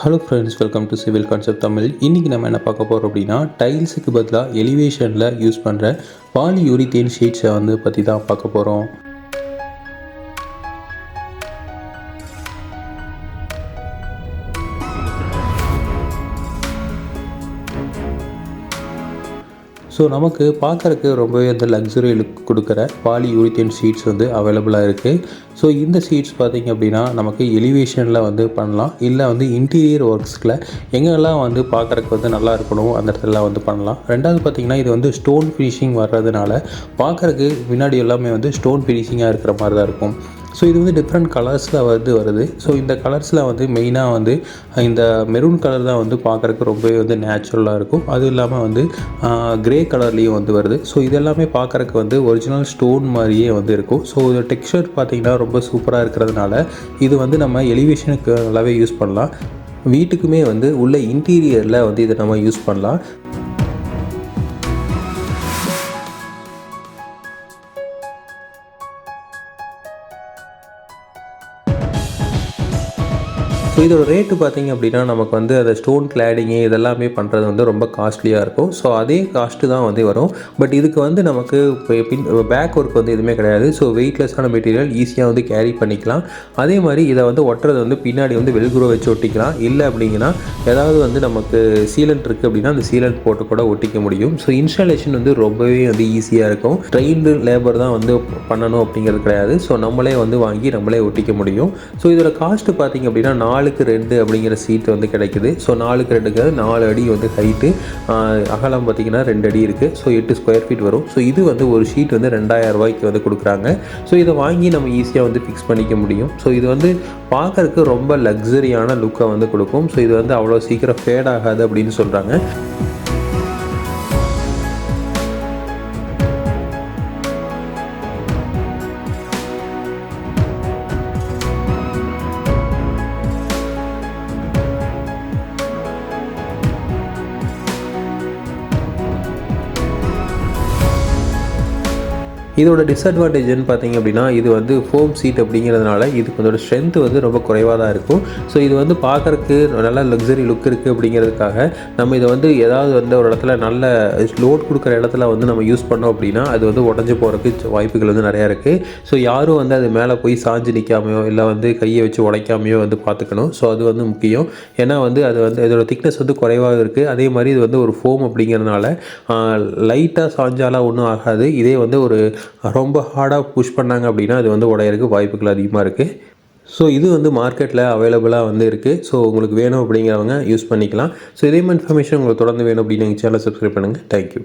Hello friends welcome to civil concept Tamil இன்றைக்கி நம்ம என்ன பார்க்க போகிறோம் அப்படின்னா டைல்ஸுக்கு பதிலாக எலிவேஷனில் யூஸ் பண்ணுற பாலியூரித்தேன் ஷீட்ஸை வந்து பற்றி தான் பார்க்க போகிறோம் ஸோ நமக்கு பார்க்குறக்கு ரொம்பவே அந்த லக்ஸுரி லுக் கொடுக்குற பாலி யூரித்தேன் சீட்ஸ் வந்து அவைலபிளாக இருக்குது ஸோ இந்த சீட்ஸ் பார்த்திங்க அப்படின்னா நமக்கு எலிவேஷனில் வந்து பண்ணலாம். இல்லை வந்து இன்டீரியர் ஒர்க்ஸில் எங்கெல்லாம் வந்து பார்க்குறக்கு வந்து நல்லா இருக்கணும் அந்த இடத்துல வந்து பண்ணலாம். ரெண்டாவது பார்த்திங்கன்னா இது வந்து ஸ்டோன் ஃபினிஷிங் வர்றதுனால பார்க்குறக்கு முன்னாடி எல்லாமே வந்து ஸ்டோன் ஃபினிஷிங்காக இருக்கிற மாதிரி தான் இருக்கும். ஸோ இது வந்து டிஃப்ரெண்ட் கலர்ஸில் வந்து வருது. ஸோ இந்த கலர்ஸில் வந்து மெயினாக வந்து இந்த மெரூன் கலர் தான் வந்து பார்க்குறக்கு ரொம்பவே வந்து நேச்சுரலாக இருக்கும். அதுவும் இல்லாமல் வந்து க்ரே கலர்லேயும் வந்து வருது. ஸோ இதெல்லாமே பார்க்குறக்கு வந்து ஒரிஜினல் ஸ்டோன் மாதிரியே வந்து இருக்கும். ஸோ இது டெக்ஸ்சர் பார்த்திங்கன்னா ரொம்ப சூப்பராக இருக்கிறதுனால இது வந்து நம்ம எலிவேஷனுக்கு நல்லாவே யூஸ் பண்ணலாம். வீட்டுக்குமே வந்து உள்ள இன்டீரியரில் வந்து இதை நம்ம யூஸ் பண்ணலாம். ஸோ இதோட ரேட்டு பார்த்திங்க அப்படின்னா நமக்கு வந்து அந்த ஸ்டோன் கிளாடிங்கு இதெல்லாமே பண்ணுறது வந்து ரொம்ப காஸ்ட்லியாக இருக்கும். ஸோ அதே காஸ்ட்டு தான் வந்து வரும். பட் இதுக்கு வந்து நமக்கு பின் பேக் ஒர்க் வந்து எதுவுமே கிடையாது. ஸோ வெயிட்லெஸ்ஸான மெட்டீரியல் ஈஸியாக வந்து கேரி பண்ணிக்கலாம். அதே மாதிரி இதை வந்து ஒட்டுறது வந்து பின்னாடி வந்து வெல்குரோ வச்சு ஒட்டிக்கலாம். இல்லை அப்படிங்கன்னா ஏதாவது வந்து நமக்கு சீலண்ட் இருக்குது அப்படின்னா அந்த சீலண்ட் போட்டு கூட ஒட்டிக்க முடியும். ஸோ இன்ஸ்டாலேஷன் வந்து ரொம்பவே வந்து ஈஸியாக இருக்கும். ட்ரெயின்டு லேபர் தான் வந்து பண்ணணும் அப்படிங்கிறது கிடையாது. ஸோ நம்மளே வந்து வாங்கி நம்மளே ஒட்டிக்க முடியும். ஸோ இதோட காஸ்ட்டு பார்த்திங்க அப்படின்னா நாலு நாலுக்கு ரெண்டு அப்படிங்கிற சீட் வந்து கிடைக்குது. ஸோ நாலுக்கு ரெண்டுக்கு நாலு அடி வந்து ஹைட்டு அகலம் பார்த்திங்கன்னா ரெண்டு அடி இருக்குது ஸோ எட்டு ஸ்கொயர் ஃபீட் வரும். ஸோ இது வந்து ஒரு ஷீட் வந்து ரெண்டாயிரம் ரூபாய்க்கு வந்து கொடுக்குறாங்க. ஸோ இதை வாங்கி நம்ம ஈஸியாக வந்து ஃபிக்ஸ் பண்ணிக்க முடியும். ஸோ இது வந்து பார்க்குறதுக்கு ரொம்ப லக்ஸரியான லுக்கை வந்து கொடுக்கும். ஸோ இது வந்து அவ்வளோ சீக்கிரம் ஃபேட் ஆகாது அப்படின்னு சொல்கிறாங்க இதோட டிஸ்அட்வான்டேஜ்னு பார்த்தீங்க அப்படின்னா இது வந்து ஃபோம் சீட் அப்படிங்கிறதுனால இதுக்கு அதோட ஸ்ட்ரென்த் வந்து ரொம்ப குறைவாக தான் இருக்கும். ஸோ இது வந்து பார்க்குறக்கு நல்லா லக்ஸரி லுக் இருக்குது அப்படிங்கிறதுக்காக நம்ம இதை வந்து ஏதாவது வந்து ஒரு இடத்துல நல்ல லோட் கொடுக்குற இடத்துல வந்து நம்ம யூஸ் பண்ணோம் அப்படின்னா அது வந்து உடஞ்சி போகிறதுக்கு வாய்ப்புகள் வந்து நிறையா இருக்குது ஸோ யாரும் வந்து அது மேலே போய் சாஞ்சு நிற்காமையோ இல்லை வந்து கையை வச்சு உடைக்காமையோ வந்து பார்த்துக்கணும். ஸோ அது வந்து முக்கியம். ஏன்னா வந்து அது வந்து இதோட திக்னஸ் வந்து குறைவாக இருக்குது அதே மாதிரி இது வந்து ஒரு ஃபோம் அப்படிங்கிறதுனால லைட்டாக சாஞ்சாலாம் ஒன்றும் ஆகாது. இதே வந்து ஒரு ரொம்ப ஹார்டாக புஷ் பண்ணாங்க அப்படின்னா அது வந்து உடையறதுக்கு வாய்ப்புகள் அதிகமாக இருக்குது ஸோ இது வந்து மார்க்கெட்டில் அவைலபிளாக வந்து இருக்குது ஸோ உங்களுக்கு வேணும் அப்படிங்கிறவங்க யூஸ் பண்ணிக்கலாம். ஸோ இதே மாதிரி இன்ஃபர்மேஷன் உங்களுக்கு தொடர்ந்து வேணும் அப்படின்னு எங்கள் சேனலை சப்ஸ்கிரைப் பண்ணுங்கள் தேங்க்யூ